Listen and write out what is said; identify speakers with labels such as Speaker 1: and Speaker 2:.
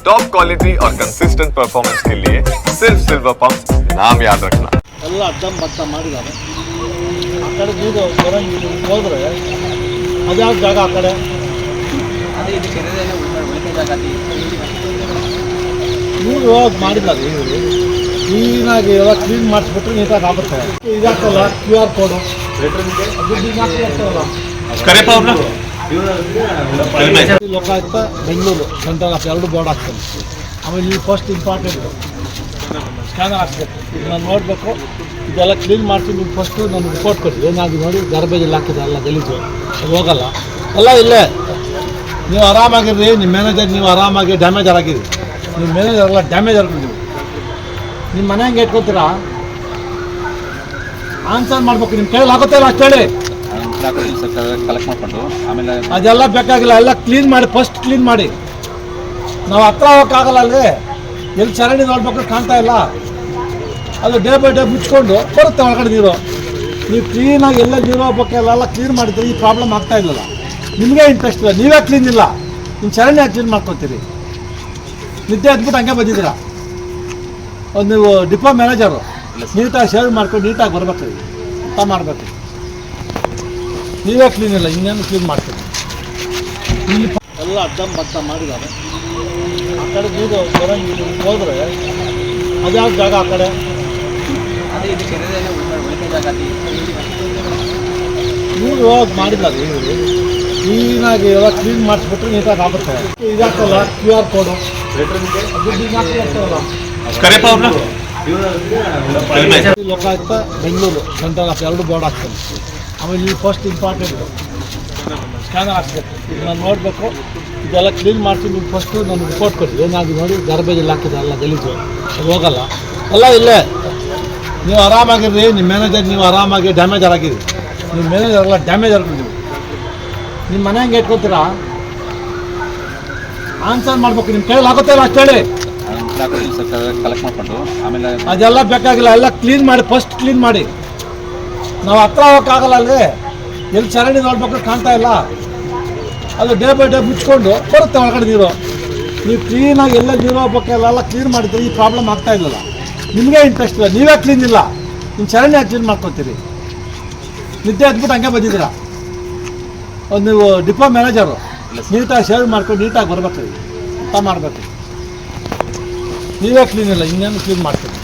Speaker 1: Top quality और consistent performance के लिए सिर्फ सिल्वर पंप नाम याद रखना
Speaker 2: ಎಲ್ಲ ಅಡ್ಡಂ ಬತ್ತ ಮಾಡಿದ್ದಾರೆ ಆ ಕಡೆ ನೀರು ಬರಂಗಿಲ್ಲ ಹೋದ್ರೆ ಅದ್ಯಾವ ಜಾಗ ಆ ಕಡೆ
Speaker 3: ಅದೇ ಇದು ಕೆರೆದೇನೆ ಉಳಿಕೆ ಜಾಗ
Speaker 2: ನೀರು ಹೋಗಿ ಮಾಡಿದ್ದಾರೆ ಇವರು ಕ್ಲೀನಾಗಿ ಎಲ್ಲ ಕ್ಲೀನ್ ಮಾಡಿಸ್ಬಿಟ್ರೆ ನೀಟಾಗಿ ಆಗುತ್ತೆ ಇದಾಕಲ್ಲ ಕ್ಯೂ ಆರ್ ಕೋಡು ದುಡ್ಡು ಹಾಕ್ತಾರಲ್ಲ ಲೋಕಾಯುಕ್ತ ಬೆಂಗಳೂರು ಸೆಂಟ್ರಲ್ ಆಫ್ ಎರಡು ಬೋರ್ಡ್ ಆಗ್ತದೆ ಆಮೇಲೆ ಇಲ್ಲಿ ಫಸ್ಟ್ ಇಂಪಾರ್ಟೆಂಟ್ ಸ್ಕ್ಯಾನರ್ ಹಾಕ್ಬೇಕು. ನಾನು ನೋಡಬೇಕು. ಇದೆಲ್ಲ ಕ್ಲೀನ್ ಮಾಡ್ತೀನಿ ನೀವು ಫಸ್ಟು ನಾನು ರಿಪೋರ್ಟ್ ಕೊಟ್ಟು ಏನಾದ್ರು ನೋಡಿ ಗರ್ಬೇಜ್ ಎಲ್ಲ ಹಾಕಿದೆ, ಎಲ್ಲ ಗಲೀಜು. ಅದು ಹೋಗಲ್ಲ. ಎಲ್ಲ ಇಲ್ಲೇ. ನೀವು ಆರಾಮಾಗಿರ್ರಿ. ನಿಮ್ಮ ಮ್ಯಾನೇಜರ್ ನೀವು ಆರಾಮಾಗಿ ಡ್ಯಾಮೇಜರ್ ಆಗಿರಿ ನಿಮ್ಮ ಮ್ಯಾನೇಜರ್ ಎಲ್ಲ ಡ್ಯಾಮೇಜ್ ಆಗಿರಿ ನೀವು ನಿಮ್ಮ ಮನೆ ಹೆಂಗೆ ಇಟ್ಕೊತೀರಾ? ಆನ್ಸರ್ ಮಾಡ್ಬೇಕು. ನಿಮ್ಮ ಕೈಯಲ್ಲಿ ಆಗುತ್ತೆ ಇಲ್ಲ ಅಷ್ಟು ಹೇಳಿ.
Speaker 3: ಕಲೆಕ್ಟ್ ಮಾಡ್ಕೊಂಡು ಆಮೇಲೆ
Speaker 2: ಅದೆಲ್ಲ ಬೇಕಾಗಿಲ್ಲ ಎಲ್ಲ ಕ್ಲೀನ್ ಮಾಡಿ ಫಸ್ಟ್ ಕ್ಲೀನ್ ಮಾಡಿ. ನಾವು ಹತ್ರ ಹೋಗೋಕ್ಕಾಗಲ್ಲ ಅಲ್ಲಿ ಎಲ್ಲಿ ಚರಂಡಿ ನೋಡ್ಬೇಕು ಕಾಣ್ತಾ ಇಲ್ಲ. ಅದು ಡೇ ಬೈ ಡೇ ಮುಚ್ಕೊಂಡು ಬರುತ್ತೆ ಒಳಗಡೆ ನೀರು. ನೀವು ಕ್ಲೀನಾಗಿ ಎಲ್ಲ ನೀರು ಹೋಗ್ಬೇಕು ಎಲ್ಲ ಕ್ಲೀನ್ ಮಾಡಿದ್ರೆ ಈ ಪ್ರಾಬ್ಲಮ್ ಆಗ್ತಾ ಇಲ್ಲಲ್ಲ. ನಿಮಗೆ ಇಂಟ್ರೆಸ್ಟ್ ಇಲ್ಲ ನೀವೇ ಕ್ಲೀನ್ ಇಲ್ಲ. ನಿಮ್ಮ ಚರಂಡಿ ಯಾಕೆ ಕ್ಲೀನ್ ಮಾಡ್ಕೊತೀರಿ. ನಿದ್ದೆ ಹತ್ಬಿಟ್ಟು ಹಂಗೆ ಬಂದಿದ್ದೀರಾ? ಒಂದು ನೀವು ಡಿಪೋ ಮ್ಯಾನೇಜರು ನೀಟಾಗಿ ಸೇವ್ ಮಾಡ್ಕೊಂಡು ನೀಟಾಗಿ ಬರ್ಬೇಕು. ಅಂತ ಮಾಡಬೇಕು. ನೀವೇ ಕ್ಲೀನ್ ಇಲ್ಲ ಇನ್ನೇನು ಕ್ಲೀನ್ ಮಾಡ್ತೀವಿ ಇಲ್ಲಿ ಎಲ್ಲ ಅದ್ದಂ ಬತ್ತ ಮಾಡಿದ್ದಾರೆ. ಆ ಕಡೆ ನೀರು ಬರೋಂಗಿಲ್ಲ ಹೋದ್ರೆ ಅದ್ಯಾವ ಜಾಗ ಆ ಕಡೆ?
Speaker 3: ಅದೇ ಇದು ಕೆರೆದೇನೆ ಉಳಿಕೆ ಜಾಗ
Speaker 2: ನೀರು ಹೋಗಿ ಮಾಡಿದ್ದಾರೆ ಇವರು. ಕ್ಲೀನಾಗಿ ಎಲ್ಲ ಕ್ಲೀನ್ ಮಾಡಿಸ್ಬಿಟ್ರೆ ನೀಟಾಗಿ ಆಗುತ್ತೆ. ಇದಾಕಲ್ಲ Q R code Lokayukta Bengaluru. Central of ಎರಡು ಬೋರ್ಡ್ ಹಾಕ್ತಾರೆ. ಆಮೇಲೆ ಇಲ್ಲಿ ಫಸ್ಟ್ ಇಂಪಾರ್ಟೆಂಟ್ ಸ್ಕ್ಯಾನರ್ ಹಾಕ್ಬೇಕು ಇದನ್ನ ನಾನು ನೋಡಬೇಕು. ಇದೆಲ್ಲ ಕ್ಲೀನ್ ಮಾಡಿಸಿ ನೀವು ಫಸ್ಟು ನಾನು ರಿಪೋರ್ಟ್ ಕೊಟ್ಟು ಏನಾಗಿ ನೋಡಿ ಗರ್ಬೇಜ್ ಎಲ್ಲ ಹಾಕಿದೆ ಎಲ್ಲ ಗಲೀಜು ಅದು ಹೋಗಲ್ಲ. ಎಲ್ಲ ಇಲ್ಲೇ. ನೀವು ಆರಾಮಾಗಿರ್ರಿ. ನಿಮ್ಮ ಮ್ಯಾನೇಜರ್ ನೀವು ಆರಾಮಾಗಿ ಡ್ಯಾಮೇಜರ್ ಆಗಿರಿ ನಿಮ್ಮ ಮ್ಯಾನೇಜರ್ ಎಲ್ಲ ಡ್ಯಾಮೇಜ್ ನೀವು ನಿಮ್ಮ ಮನೆ ಹೆಂಗೆ ಇಟ್ಕೊತೀರಾ? ಆನ್ಸರ್ ಮಾಡ್ಬೇಕು. ನಿಮ್ಮ ಕೈಯಲ್ಲಿ ಆಗುತ್ತೆ ಇಲ್ಲ ಅಷ್ಟು ಹೇಳಿ.
Speaker 3: ಕಲೆಕ್ಟ್ ಮಾಡಿಕೊಂಡು ಆಮೇಲೆ
Speaker 2: ಅದೆಲ್ಲ ಬೇಕಾಗಿಲ್ಲ. ಎಲ್ಲ ಕ್ಲೀನ್ ಮಾಡಿ ಫಸ್ಟ್ ಕ್ಲೀನ್ ಮಾಡಿ. ನಾವು ಹತ್ರ ಹೋಗೋಕ್ಕಾಗಲ್ಲ ಅಲ್ಲಿ ಎಲ್ಲಿ ಚರಂಡಿ ನೋಡ್ಬೇಕು ಕಾಣ್ತಾ ಇಲ್ಲ. ಅದು ಡೇ ಬೈ ಡೇ ಮುಚ್ಕೊಂಡು ಬರುತ್ತೆ ಒಳಗಡೆ ನೀರು. ನೀವು ಕ್ಲೀನಾಗಿ ಎಲ್ಲ ನೀರು ಹೋಗ್ಬೇಕು, ಎಲ್ಲ ಕ್ಲೀನ್ ಮಾಡಿದ್ರೆ ಈ ಪ್ರಾಬ್ಲಮ್ ಆಗ್ತಾ ಇಲ್ಲ ನಿಮಗೆ ಇಂಟ್ರೆಸ್ಟ್ ಇಲ್ಲ, ನೀವೇ ಕ್ಲೀನ್ ಇಲ್ಲ. ನಿಮ್ಮ ಚರಂಡಿ ಹಾಕಿ ಕ್ಲೀನ್ ಮಾಡ್ಕೊತೀರಿ. ನಿದ್ದೆ ಹತ್ಬಿಟ್ಟು ಹಂಗೆ ಬಂದಿದ್ದೀರ? ಒಂದು ನೀವು ಡಿಪೋ ಮ್ಯಾನೇಜರು ನೀಟಾಗಿ ಸೇವ್ ಮಾಡ್ಕೊಂಡು ನೀಟಾಗಿ ಬರ್ಬೇಕು. ಊಟ ಮಾಡಬೇಕು. ನೀವೇ ಕ್ಲೀನ್ ಇಲ್ಲ, ಇನ್ನೇನು ಕ್ಲೀನ್ ಮಾಡ್ತೀರಿ.